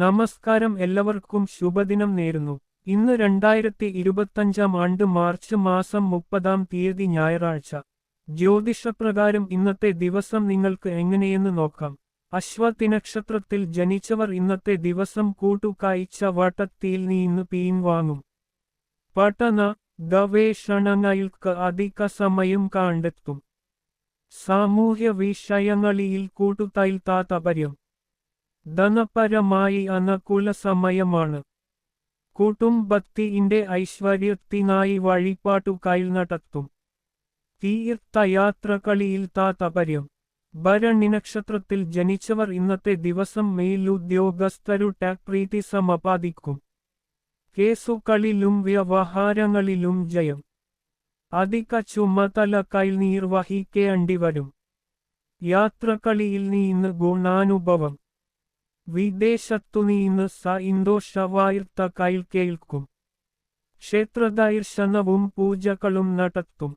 നമസ്കാരം എല്ലാവർക്കും ശുഭദിനം നേരുന്നു. ഇന്ന് രണ്ടായിരത്തി ഇരുപത്തഞ്ചാം ആണ്ട് മാർച്ച് മാസം മുപ്പതാം തീയതി ഞായറാഴ്ച. ജ്യോതിഷപ്രകാരം ഇന്നത്തെ ദിവസം നിങ്ങൾക്ക് എങ്ങനെയെന്ന് നോക്കാം. അശ്വതി നക്ഷത്രത്തിൽ ജനിച്ചവർ ഇന്നത്തെ ദിവസം കൂട്ടുകാഴ്ച വട്ടത്തിൽ നിന്ന് പിൻവാങ്ങും. പഠന ഗവേഷണങ്ങൾക്ക് അധിക സമയം കണ്ടെത്തും. സാമൂഹ്യ വിഷയങ്ങളിൽ കൂട്ടുതയിൽ താത്പര്യം ധനപരമായി അനുകൂല സമയമാണ്. കുടുംബത്തിന്റെ ഐശ്വര്യത്തിനായി വഴിപാട്ടുകൈൽ നടത്തും. തീർത്ഥയാത്രകളിൽ താതപര്യം. ഭരണി നക്ഷത്രത്തിൽ ജനിച്ചവർ ഇന്നത്തെ ദിവസം മേലുദ്യോഗസ്ഥരുടെ പ്രീതി സമപാദിക്കും. കേസുകളിലും വ്യവഹാരങ്ങളിലും ജയം. അധിക ചുമതല കയ്യിൽ നിർവഹിക്കേണ്ടി വരും യാത്രകളിൽ നിന്ന് ഗുണാനുഭവം. വിദേശത്തു സ സന്തോഷവാർത്ത കൈൽ കേൾക്കും. ക്ഷേത്രദൈർശനവും പൂജകളും നടത്തും.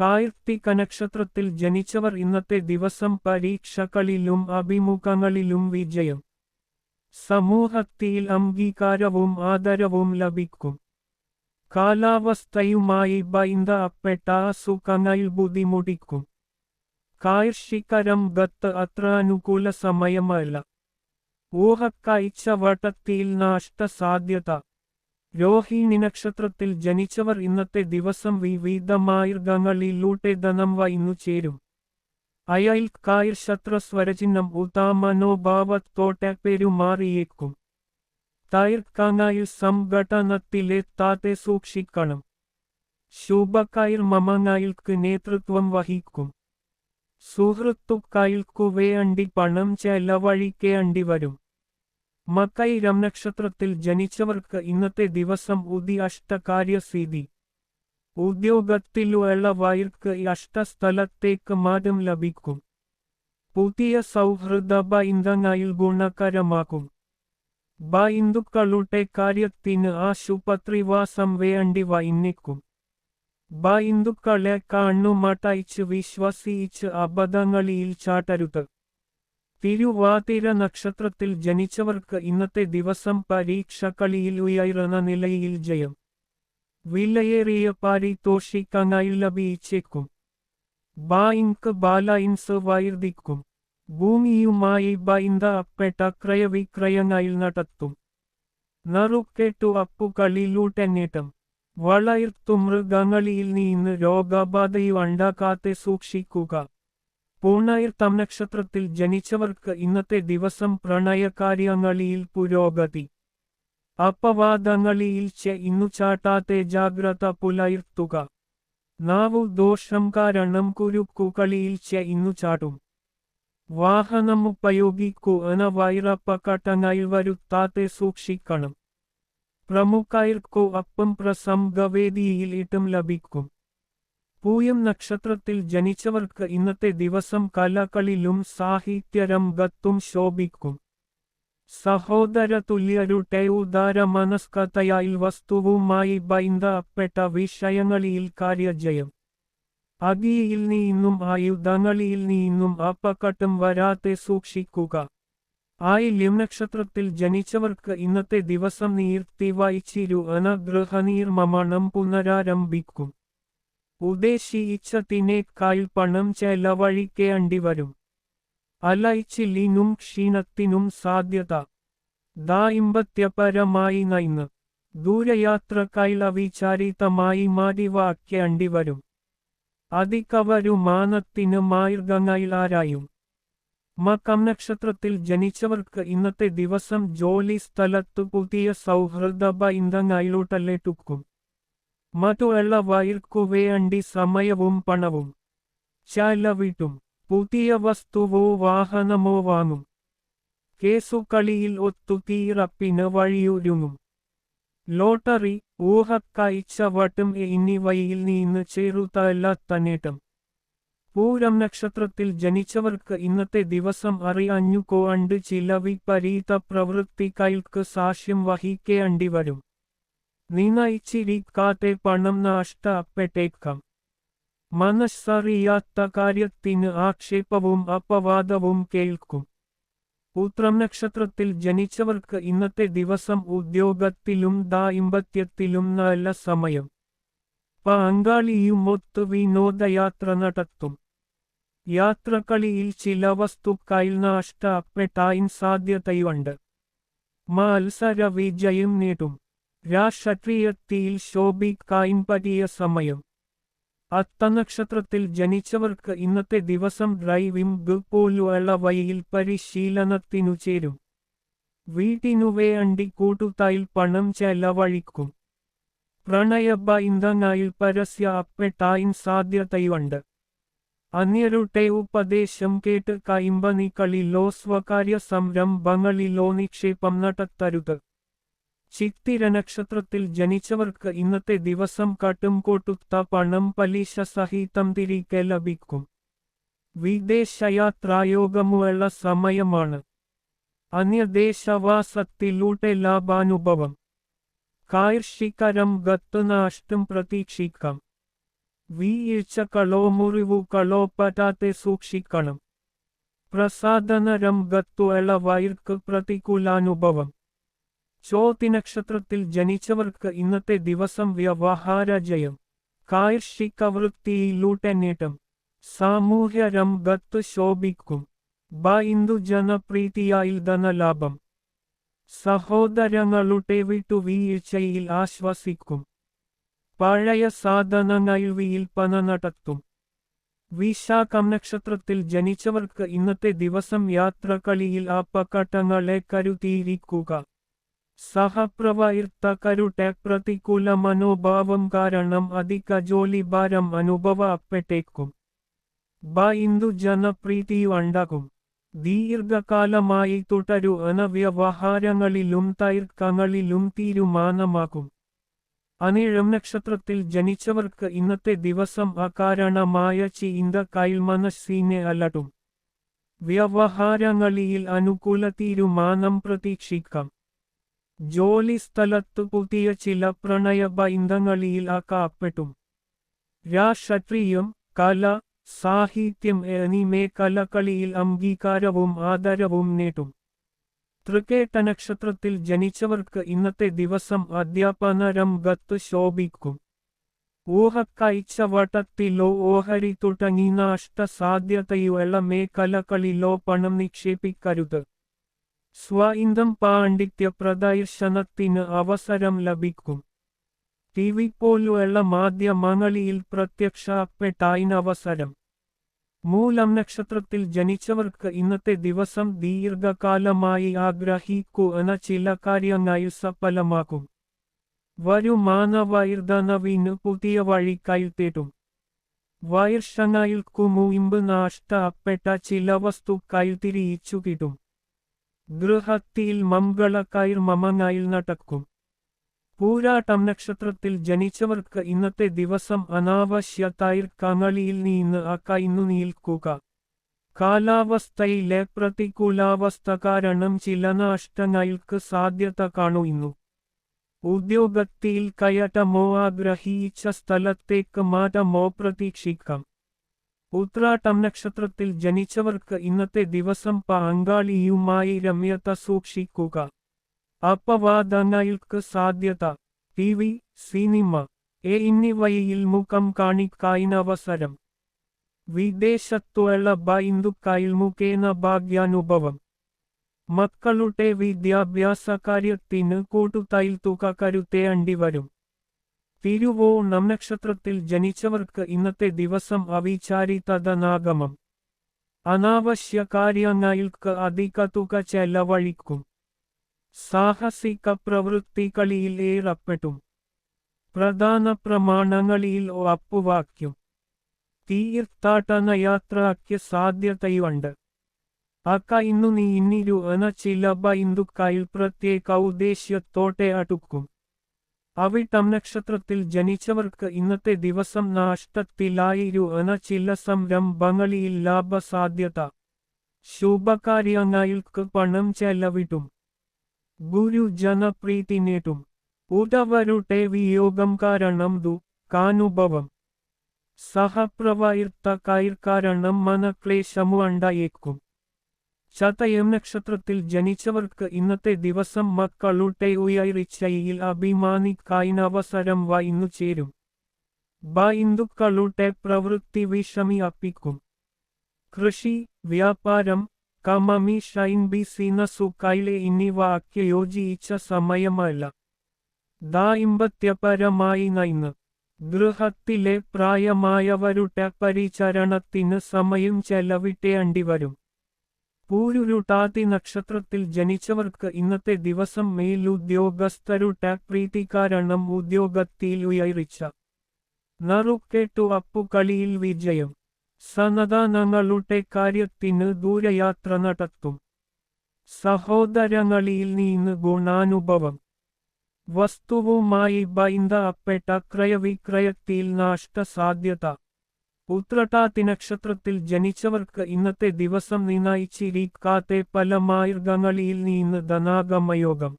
കാർത്തിക നക്ഷത്രത്തിൽ ജനിച്ചവർ ഇന്നത്തെ ദിവസം പരീക്ഷകളിലും അഭിമുഖങ്ങളിലും വിജയം. സമൂഹത്തിൽ അംഗീകാരവും ആദരവും ലഭിക്കും. കാലാവസ്ഥയുമായി ബന്ധപ്പെട്ട അസുഖങ്ങൾ ബുദ്ധിമുട്ടിക്കും. കാർഷികരം ഗത്ത് അത്ര അനുകൂല സമയമല്ല. ഊഹക്കാഴ്ച നാഷ്ട നഷ്ടസാധ്യത. രോഹിണി നക്ഷത്രത്തിൽ ജനിച്ചവർ ഇന്നത്തെ ദിവസം വിവിധ മാർഗങ്ങളിലൂടെ ധനം വൈന്നു ചേരും. അയൽക്കാർ ശത്രസ്വരചിഹ്നം ഉദാമനോഭാവത്തോടെ പെരുമാറിയേക്കും. തൈർക്കാനായി സംഘടനത്തിലെത്താതെ സൂക്ഷിക്കണം. ശുഭക്കായർ മമനായിൽക്ക് നേതൃത്വം വഹിക്കും. സുഹൃത്തുക്കായിൽക്കുവേ വേണ്ടി പണം ചെലവഴിക്കേണ്ടി വരും മക്കൈരം നക്ഷത്രത്തിൽ ജനിച്ചവർക്ക് ഇന്നത്തെ ദിവസം ഉദി അഷ്ടകാര്യസീതി ഉദ്യോഗത്തിലുള്ള വയർക്ക് അഷ്ടസ്ഥലത്തേക്ക് മാറ്റം ലഭിക്കും. പുതിയ സൗഹൃദ ബൈന്ദനായിൽ ഗുണകരമാകും. ബൈന്ദുക്കളുടെ കാര്യത്തിന് ആശുപത്രിവാസം വേണ്ടി വൈന്നിക്കും ബൈന്ദുക്കളെ കണ്ണുമട്ടയിച്ച് വിശ്വസിച്ച് അബദ്ധങ്ങളിൽ ചാട്ടരുത് തിരുവാതിര നക്ഷത്രത്തിൽ ജനിച്ചവർക്ക് ഇന്നത്തെ ദിവസം പരീക്ഷ കളിയിൽ ഉയർന്ന നിലയിൽ ജയം. വിലയേറിയ പാരിതോഷിക്കാനായി ലഭിച്ചേക്കും ബായിങ്ക് ബാലയിൻസ് വൈർദിക്കും ഭൂമിയുമായി ബന്ധപ്പെട്ട ക്രയവിക്രയങ്ങൾ നടത്തും. നറുക്കെട്ടു അപ്പുകളിലൂടെ നേട്ടം വളർത്തു മൃഗങ്ങളിൽ നിന്ന് രോഗബാധയുണ്ടാക്കാതെ സൂക്ഷിക്കുക. പൂർണയർത്തം നക്ഷത്രത്തിൽ ജനിച്ചവർക്ക് ഇന്നത്തെ ദിവസം പ്രണയകാര്യങ്ങളിൽ പുരോഗതി. അപവാദങ്ങളിൽ ഇന്നു ചാട്ടാത്തെ ജാഗ്രത പുലർത്തുക. നാവു ദോഷം കാരണം കുരുക്കുകളിൽ ഇന്നു ചാട്ടും വാഹനം ഉപയോഗിക്കുക വൈറപ്പക്കട്ടനായി വരുത്താതെ സൂക്ഷിക്കണം. പ്രമുഖർക്കു അപ്പം പ്രസംഗവേദിയിൽ ഇട്ടും ലഭിക്കും. പൂയം നക്ഷത്രത്തിൽ ജനിച്ചവർക്ക് ഇന്നത്തെ ദിവസം കലകളിലും സാഹിത്യരംഗത്തും ശോഭിക്കും. സഹോദര തുല്യരുടെ ഉദാര മനസ്കഥയായി വസ്തുവുമായി ബന്ധപ്പെട്ട വിഷയങ്ങളിൽ കാര്യജയം. അകിയിൽ നിന്നും ആയുധങ്ങളിൽ നിന്നും അപ്പക്കട്ടും വരാതെ സൂക്ഷിക്കുക. ആയില്യം നക്ഷത്രത്തിൽ ജനിച്ചവർക്ക് ഇന്നത്തെ ദിവസം നീർത്തി വായിച്ചിരു അനഗ്രഹനീർമമണം പുനരാരംഭിക്കും. ഉദ്ദേശിച്ചതിനേക്കാൾ പണം ചെലവഴിക്കേണ്ടി വരും അലൈച്ചിലിനും ക്ഷീണത്തിനും സാധ്യത. ദായിമ്പത്യപരമായി നയിന്ന്. ദൂരയാത്രക്കായി അവിചാരിതമായി മാറിവാക്കേണ്ടി വരും അധികവരുമാനത്തിന് മാർഗങ്ങളിലാരായും മകം നക്ഷത്രത്തിൽ ജനിച്ചവർക്ക് ഇന്നത്തെ ദിവസം ജോലി സ്ഥലത്തു പുതിയ സൗഹൃദ ബന്ധങ്ങളിലൂട്ടല്ലേട്ടുക്കും മറ്റുള്ള വയർക്കു വേണ്ടി സമയവും പണവും. ചെലവിട്ടും പുതിയ വസ്തുവോ വാഹനമോ വാങ്ങും. കേസുകളിയിൽ ഒത്തുതീറപ്പിന് വഴിയൊരുങ്ങും. ലോട്ടറി ഊഹക്കാഴ്ച വട്ടം എന്നിവയിൽ നിന്ന് ചേരുത്തല്ലാത്ത നേട്ടം പൂരം നക്ഷത്രത്തിൽ ജനിച്ചവർക്ക് ഇന്നത്തെ ദിവസം അറിയഞ്ഞു കോണ്ട് ചില വിപരീത പ്രവൃത്തികൾക്ക് സാക്ഷ്യം വഹിക്കേണ്ടി വരും. നിനയിച്ചിരിക്കാതെ പണം നഷ്ടപ്പെട്ടേക്കാം. മനസ്സറിയാത്ത കാര്യത്തിന് ആക്ഷേപവും അപവാദവും കേൾക്കും. ഉത്രം നക്ഷത്രത്തിൽ ജനിച്ചവർക്ക് ഇന്നത്തെ ദിവസം ഉദ്യോഗത്തിലും ദായിമ്പത്യത്തിലും നല്ല സമയം. പങ്കാളിയുമൊത്ത് വിനോദയാത്ര നടത്തും. യാത്രകളിൽ ചില വസ്തുക്കൾ നഷ്ടപ്പെട്ടാൻ സാധ്യതയുണ്ട്. മത്സര വിജയം നേടും. രാഷ്ട്രീയത്തിൽ ശോഭിക്കാൻ പറ്റിയ സമയം. അത്തനക്ഷത്രത്തിൽ ജനിച്ചവർക്ക് ഇന്നത്തെ ദിവസം ഡ്രൈവിംഗ് പോലുള്ള വഴിയിൽ പരിശീലനത്തിനു ചേരും. വീട്ടിനു വേണ്ടി കൂട്ടുതായിൽ പണം ചെലവഴിക്കും. പ്രണയബൈന്ധനായിൽ പരസ്യ അപ്പെട്ടായും സാധ്യതയുണ്ട്. അന്യരുടെ ഉപദേശം കേട്ട് കൈമ്പനികളിലോ സ്വകാര്യ സംരംഭങ്ങളിലോ നിക്ഷേപം നടത്തരുത്. ചിത്തിര നക്ഷത്രത്തിൽ ജനിച്ചവർക്ക് ഇന്നത്തെ ദിവസം കാട്ടും കൊട്ടുത്ത പണം പലിശ സഹിതം തിരികെ ലഭിക്കും. വിദേശയാത്രായോഗമുള്ള സമയമാണ്. അന്യദേശവാസത്തിലൂടെ ലാഭാനുഭവം. കാർഷികരം ഗത്തുനാഷ്ടം പ്രതീക്ഷിക്കാം. വീഴ്ചകളോ മുറിവുകളോ പറ്റാതെ സൂക്ഷിക്കണം. പ്രസാദനരം ഗത്തുള്ള വയർക്ക് പ്രതികൂലാനുഭവം. ചോതി നക്ഷത്രത്തിൽ ജനിച്ചവർക്ക് ഇന്നത്തെ ദിവസം വ്യവഹാര ജയം. കാർഷിക വൃത്തിയിലൂടെ നേട്ടം സാമൂഹ്യ രംഗത്ത് ശോഭിക്കും. ബൈന്ദു ജനപ്രീതിയായി ധനലാഭം. സഹോദരങ്ങളുടെ വിട്ടുവീഴ്ചയിൽ ആശ്വസിക്കും. പഴയ സാധനങ്ങൾ വിൽപ്പന നടത്തും. വിശാഖം നക്ഷത്രത്തിൽ ജനിച്ചവർക്ക് ഇന്നത്തെ ദിവസം യാത്രകളിയിൽ അപകടങ്ങളെ കരുതിയിരിക്കുക. സഹപ്രവർത്തകരുടെ പ്രതികൂല മനോഭാവം കാരണം അധിക ജോലിഭാരം അനുഭവപ്പെട്ടേക്കും. ബൈന്ദു ജനപ്രീതിയുണ്ടാകും ദീർഘകാലമായി തുടരുന്ന വ്യവഹാരങ്ങളിലും തൈർക്കങ്ങളിലും തീരുമാനമാകും. അനേഴം നക്ഷത്രത്തിൽ ജനിച്ചവർക്ക് ഇന്നത്തെ ദിവസം അകാരണമായ ചീന്ത കൈൽ മനസ്സിനെ അലട്ടും. വ്യവഹാരങ്ങളിൽ അനുകൂല തീരുമാനം പ്രതീക്ഷിക്കാം. ജോലി സ്ഥലത്ത് പുതിയ ചില പ്രണയ ബൈന്ധങ്ങളിൽ അകാപ്പെട്ടും രാഷ്ട്രീയം കല സാഹിത്യം എന്നീ മേഖലകളിയിൽ അംഗീകാരവും ആദരവും നേടും. തൃക്കേട്ട നക്ഷത്രത്തിൽ ജനിച്ചവർക്ക് ഇന്നത്തെ ദിവസം അധ്യാപന രംഗത്ത് ശോഭിക്കും. ഊഹക്കയച്ച വട്ടത്തിലോ ഓഹരി തുടങ്ങി നഷ്ട സാധ്യതയുള്ള മേഖലകളിലോ പണം നിക്ഷേപിക്കരുത്. സ്വഇന്തം പാണ്ഡിത്യ പ്രദർശനത്തിന് അവസരം ലഭിക്കും. ടി വി പോലുള്ള മാധ്യമങ്ങളിൽ പ്രത്യക്ഷപ്പെട്ടായിനവസരം. മൂലം നക്ഷത്രത്തിൽ ജനിച്ചവർക്ക് ഇന്നത്തെ ദിവസം ദീർഘകാലമായി ആഗ്രഹിക്കുന്ന ചില കാര്യങ്ങൾ സഫലമാക്കും. വരുമാനവൈർധനവിന് പുതിയ വഴി കൈത്തേട്ടും വയർഷങ്ങൾക്കു മുമ്പ് നഷ്ടപ്പെട്ട ചില വസ്തു കൈത്തിരിയിച്ചു കിട്ടും ഗൃഹത്തിൽ മംഗളക്കയർ മമനായിൽ നടക്കും. പൂരാട്ടം നക്ഷത്രത്തിൽ ജനിച്ചവർക്ക് ഇന്നത്തെ ദിവസം അനാവശ്യ തൈർക്കങ്ങളിൽ നിന്ന് ഇന്നു നീൽക്കുക. കാലാവസ്ഥയിലെ പ്രതികൂലാവസ്ഥ കാരണം ചില നഷ്ടങ്ങൾക്ക് സാധ്യത കാണുന്നു. ഉദ്യോഗത്തിൽ കയറ്റമോ ആഗ്രഹിച്ച സ്ഥലത്തേക്ക് മാറ്റമോ പ്രതീക്ഷിക്കാം. ഉത്രാട്ടം നക്ഷത്രത്തിൽ ജനിച്ചവർക്ക് ഇന്നത്തെ ദിവസം പങ്കാളിയുമായി രമ്യത സൂക്ഷിക്കുക. അപവാദങ്ങൾക്ക് സാധ്യത. T V cinema. എ എന്നിവയിൽ മുഖം കാണിക്കായിനവസരം. വിദേശത്തുള്ള ബൈന്ദുക്കയിൽ മുഖേന ഭാഗ്യാനുഭവം. മക്കളുടെ വിദ്യാഭ്യാസ കാര്യത്തിന് കൂട്ടുതയിൽ തുക കരുത്തേണ്ടി വരും തിരുവോണം നംനക്ഷത്രത്തിൽ ജനിച്ചവർക്ക് ഇന്നത്തെ ദിവസം അവിചാരിതനാഗമം അനാവശ്യ കാര്യങ്ങൾക്ക് അധിക തുക ചെലവഴിക്കും. സാഹസിക പ്രവൃത്തികളിൽ ഏർപ്പെടും. പ്രധാന പ്രമാണങ്ങളിൽ ഒപ്പുവാക്യം തീർത്ഥാടന യാത്രയ്ക്ക് സാധ്യതയുണ്ട്. അക്ക ഇന്നു നീ ഇന്നിരു എന്ന ചില ബൈന്ദുക്കയിൽ പ്രത്യേക ഉദ്ദേശ്യത്തോടെ അടുക്കും. അവിട്ടം നക്ഷത്രത്തിൽ ജനിച്ചവർക്ക് ഇന്നത്തെ ദിവസം നാഷ്ടത്തിലായിരുന്ന ചില സംരംഭങ്ങളിൽ ലാഭസാധ്യത. ശുഭകാര്യങ്ങൾക്ക് പണം ചെലവിട്ടും ഗുരു ജനപ്രീതി നേട്ടും ഉടവരുടെ വിയോഗം കാരണം ദുഃഖാനുഭവം സഹപ്രവർത്തകർ കാരണം മനക്ലേശമു ഉണ്ടായേക്കും ചതയം നക്ഷത്രത്തിൽ ജനിച്ചവർക്ക് ഇന്നത്തെ ദിവസം മക്കളുടെ ഉയർച്ചയിൽ അഭിമാനിക്കാൻ അവസരം വായിന്നു ചേരും. ബൈന്ദുക്കളുടെ പ്രവൃത്തി വിഷമിയപ്പിക്കും കൃഷി വ്യാപാരം കമമി ഷൈൻ ബി സീന കൈലെ എന്നിവ ഒക്കെ യോജിച്ച സമയമല്ല. ദായിമ്പത്യപരമായി നയന്ന്. ഗൃഹത്തിലെ പ്രായമായവരുടെ പരിചരണത്തിന് സമയം ചെലവിട്ടേണ്ടി വരും പൂരുരുട്ടാതി നക്ഷത്രത്തിൽ ജനിച്ചവർക്ക് ഇന്നത്തെ ദിവസം മേലുദ്യോഗസ്ഥരുടെ പ്രീതി കാരണം ഉദ്യോഗത്തിൽ ഉയർച്ച. നറുക്കെട്ടു അപ്പുകളിയിൽ വിജയം. സന്നദാനങ്ങളുടെ കാര്യത്തിന് ദൂരയാത്ര നടത്തും. സഹോദരങ്ങളിൽ നിന്ന് ഗുണാനുഭവം. വസ്തുവുമായി ബൈന്ധപ്പെട്ട ക്രയവിക്രയത്തിൽ നഷ്ടസാധ്യത. ഉത്രട്ടാതി നക്ഷത്രത്തിൽ ജനിച്ചവർക്ക് ഇന്നത്തെ ദിവസം നിന്നയിച്ചിരിക്കാത്ത പല മാർഗങ്ങളിൽ നിന്ന് ധനാഗമയോഗം.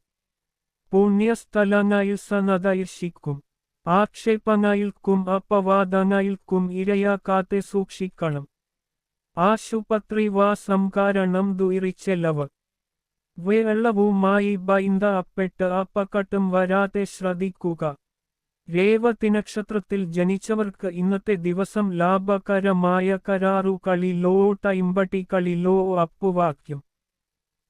സന്നദ്ധർശിക്കും ആക്ഷേപങ്ങൾക്കും അപവാദങ്ങൾക്കും ഇരയാക്കാതെ സൂക്ഷിക്കണം. ആശുപത്രി ആശുപത്രിവാസം കാരണം ദുരിച്ചെലവ്. വെള്ളവുമായി ബൈന്ധപ്പെട്ട് അപ്പക്കട്ടും വരാതെ ശ്രദ്ധിക്കുക. രേവതി നക്ഷത്രത്തിൽ ജനിച്ചവർക്ക് ഇന്നത്തെ ദിവസം ലാഭകരമായ കരാറു കളി ലോ ടൈമ്പട്ടി കളി ലോ അപ്പുവാക്യം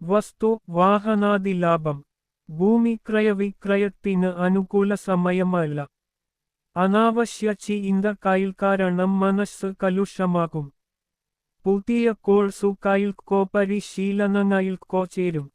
വസ്തു വാഹനാദി ലാഭം. ഭൂമി ക്രയവിക്രയത്തിന് അനുകൂല സമയമല്ല. അനാവശ്യ ചിന്ത കയ്യിൽ കാരണം മനസ്സ് കലുഷമാകും. പുതിയ കോഴ്സു കയ്യിൽക്കോ പരിശീലനങ്ങൾക്കോ ചേരും.